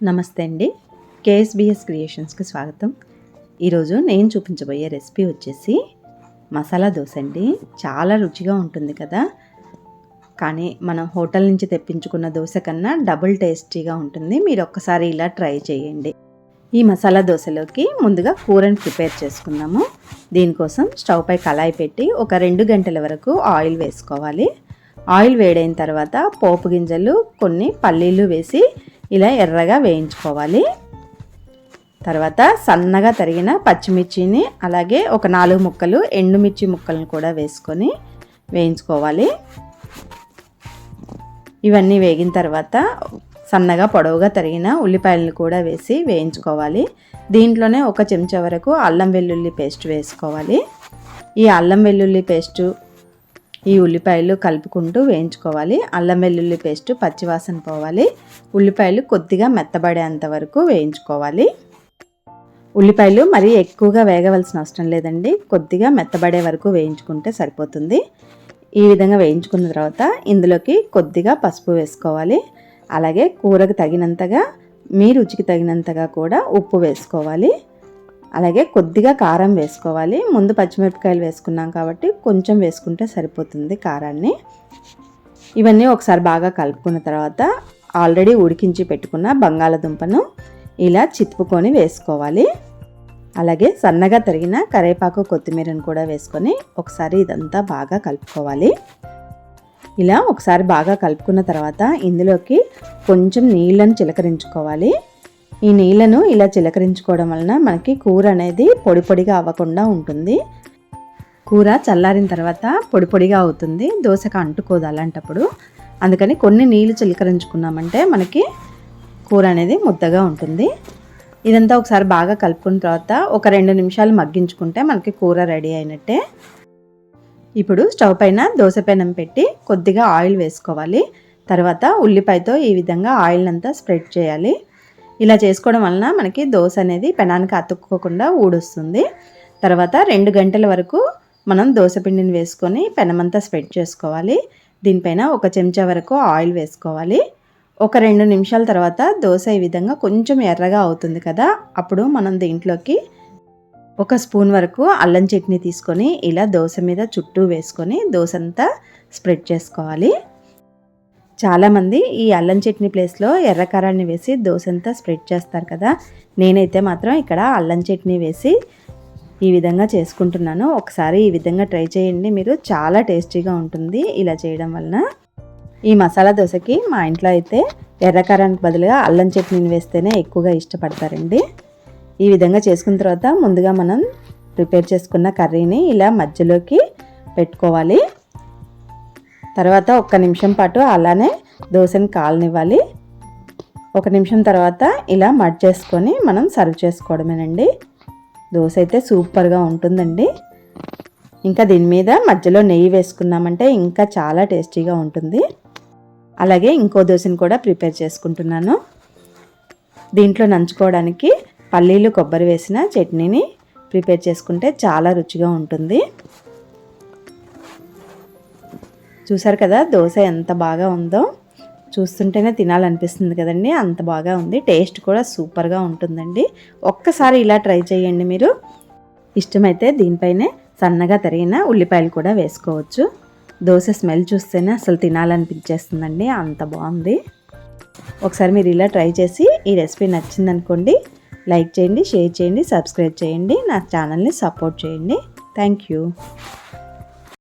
నమస్తే అండి. కేఎస్బిఎస్ క్రియేషన్స్కి స్వాగతం. ఈరోజు నేను చూపించబోయే రెసిపీ వచ్చేసి మసాలా దోశ అండి. చాలా రుచిగా ఉంటుంది కదా. కానీ మనం హోటల్ నుంచి తెప్పించుకున్న దోశ కన్నా డబుల్ టేస్టీగా ఉంటుంది. మీరు ఒక్కసారి ఇలా ట్రై చేయండి. ఈ మసాలా దోశలోకి ముందుగా కూరని ప్రిపేర్ చేసుకుందాము. దీనికోసం స్టవ్ పై కళాయి పెట్టి ఒక రెండు గంటల వరకు ఆయిల్ వేసుకోవాలి. ఆయిల్ వేడైన తర్వాత పోపు గింజలు కొన్ని పల్లీలు వేసి ఇలా ఎర్రగా వేయించుకోవాలి. తర్వాత సన్నగా తరిగిన పచ్చిమిర్చిని అలాగే ఒక నాలుగు ముక్కలు ఎండుమిర్చి ముక్కలను కూడా వేసుకొని వేయించుకోవాలి. ఇవన్నీ వేగిన తర్వాత సన్నగా పొడవుగా తరిగిన ఉల్లిపాయలను కూడా వేసి వేయించుకోవాలి. దీంట్లోనే ఒక చెంచా వరకు అల్లం వెల్లుల్లి పేస్ట్ వేసుకోవాలి. ఈ అల్లం వెల్లుల్లి పేస్టు ఈ ఉల్లిపాయలు కలుపుకుంటూ వేయించుకోవాలి. అల్లం వెల్లుల్లి పేస్ట్ పచ్చివాసన పోవాలి. ఉల్లిపాయలు కొద్దిగా మెత్తబడేంత వరకు వేయించుకోవాలి. ఉల్లిపాయలు మరీ ఎక్కువగా వేగవలసిన అవసరం లేదండి. కొద్దిగా మెత్తబడే వరకు వేయించుకుంటే సరిపోతుంది. ఈ విధంగా వేయించుకున్న తర్వాత ఇందులోకి కొద్దిగా పసుపు వేసుకోవాలి. అలాగే కూరకు తగినంతగా మీ రుచికి తగినంతగా కూడా ఉప్పు వేసుకోవాలి. అలాగే కొద్దిగా కారం వేసుకోవాలి. ముందు పచ్చిమిరపకాయలు వేసుకున్నాం కాబట్టి కొంచెం వేసుకుంటే సరిపోతుంది కారాన్ని. ఇవన్నీ ఒకసారి బాగా కలుపుకున్న తర్వాత ఆల్రెడీ ఉడికించి పెట్టుకున్న బంగాళదుంపను ఇలా చిత్పుకొని వేసుకోవాలి. అలాగే సన్నగా తరిగిన కరేపాకు కొత్తిమీరను కూడా వేసుకొని ఒకసారి ఇదంతా బాగా కలుపుకోవాలి. ఇలా ఒకసారి బాగా కలుపుకున్న తర్వాత ఇందులోకి కొంచెం నీళ్ళను చిలకరించుకోవాలి. ఈ నీళ్ళను ఇలా చిలకరించుకోవడం వలన మనకి కూర అనేది పొడి పొడిగా అవ్వకుండా ఉంటుంది. కూర చల్లారిన తర్వాత పొడి పొడిగా అవుతుంది. దోశకు అంటుకోదు అలాంటప్పుడు. అందుకని కొన్ని నీళ్ళు చిలకరించుకున్నామంటే మనకి కూర అనేది ముద్దగా ఉంటుంది. ఇదంతా ఒకసారి బాగా కలుపుకున్న తర్వాత ఒక రెండు నిమిషాలు మగ్గించుకుంటే మనకి కూర రెడీ అయినట్టే. ఇప్పుడు స్టవ్ పైన దోశ పెనం పెట్టి కొద్దిగా ఆయిల్ వేసుకోవాలి. తర్వాత ఉల్లిపాయతో ఈ విధంగా ఆయిల్ అంతా స్ప్రెడ్ చేయాలి. ఇలా చేసుకోవడం వలన మనకి దోశ అనేది పెనానికి అతుక్కోకుండా ఊడొస్తుంది. తర్వాత రెండు గంటల వరకు మనం దోశ పిండిని వేసుకొని పెనమంతా స్ప్రెడ్ చేసుకోవాలి. దీనిపైన ఒక చెంచా వరకు ఆయిల్ వేసుకోవాలి. ఒక రెండు నిమిషాల తర్వాత దోశ ఈ విధంగా కొంచెం ఎర్రగా అవుతుంది కదా అప్పుడు మనం దీంట్లోకి ఒక స్పూన్ వరకు అల్లం చట్నీ తీసుకొని ఇలా దోశ మీద చుట్టూ వేసుకొని దోశ అంతా స్ప్రెడ్ చేసుకోవాలి. చాలామంది ఈ అల్లం చట్నీ ప్లేస్లో ఎర్రకారాన్ని వేసి దోశ అంతా స్ప్రెడ్ చేస్తారు కదా. నేనైతే మాత్రం ఇక్కడ అల్లం చట్నీ వేసి ఈ విధంగా చేసుకుంటున్నాను. ఒకసారి ఈ విధంగా ట్రై చేయండి మీరు. చాలా టేస్టీగా ఉంటుంది ఇలా చేయడం వలన. ఈ మసాలా దోశకి మా ఇంట్లో అయితే ఎర్రకారానికి బదులుగా అల్లం చట్నీని వేస్తేనే ఎక్కువగా ఇష్టపడతారండి. ఈ విధంగా చేసుకున్న తర్వాత ముందుగా మనం ప్రిపేర్ చేసుకున్న కర్రీని ఇలా మధ్యలోకి పెట్టుకోవాలి. తర్వాత ఒక్క నిమిషం పాటు అలానే దోశని కాలనివ్వాలి. ఒక నిమిషం తర్వాత ఇలా మడ్ చేసుకొని మనం సర్వ్ చేసుకోవడమేనండి. దోశ అయితే సూపర్గా ఉంటుందండి. ఇంకా దీని మీద మధ్యలో నెయ్యి వేసుకున్నామంటే ఇంకా చాలా టేస్టీగా ఉంటుంది. అలాగే ఇంకో దోశని కూడా ప్రిపేర్ చేసుకుంటున్నాను. దీంట్లో నంచుకోవడానికి పల్లీలు కొబ్బరి వేసిన చట్నీని ప్రిపేర్ చేసుకుంటే చాలా రుచిగా ఉంటుంది. చూసారు కదా దోశ ఎంత బాగా ఉందో? చూస్తుంటేనే తినాలనిపిస్తుంది కదండి అంత బాగా ఉంది. టేస్ట్ కూడా సూపర్గా ఉంటుందండి. ఒక్కసారి ఇలా ట్రై చేయండి మీరు. ఇష్టమైతే దీనిపైనే సన్నగా తరిగిన ఉల్లిపాయలు కూడా వేసుకోవచ్చు. దోశ స్మెల్ చూస్తేనే అసలు తినాలనిపించేస్తుందండి అంత బాగుంది. ఒకసారి మీరు ఇలా ట్రై చేసి ఈ రెసిపీ నచ్చిందనుకోండి లైక్ చేయండి షేర్ చేయండి సబ్స్క్రైబ్ చేయండి నా ఛానల్ని సపోర్ట్ చేయండి. Thank you.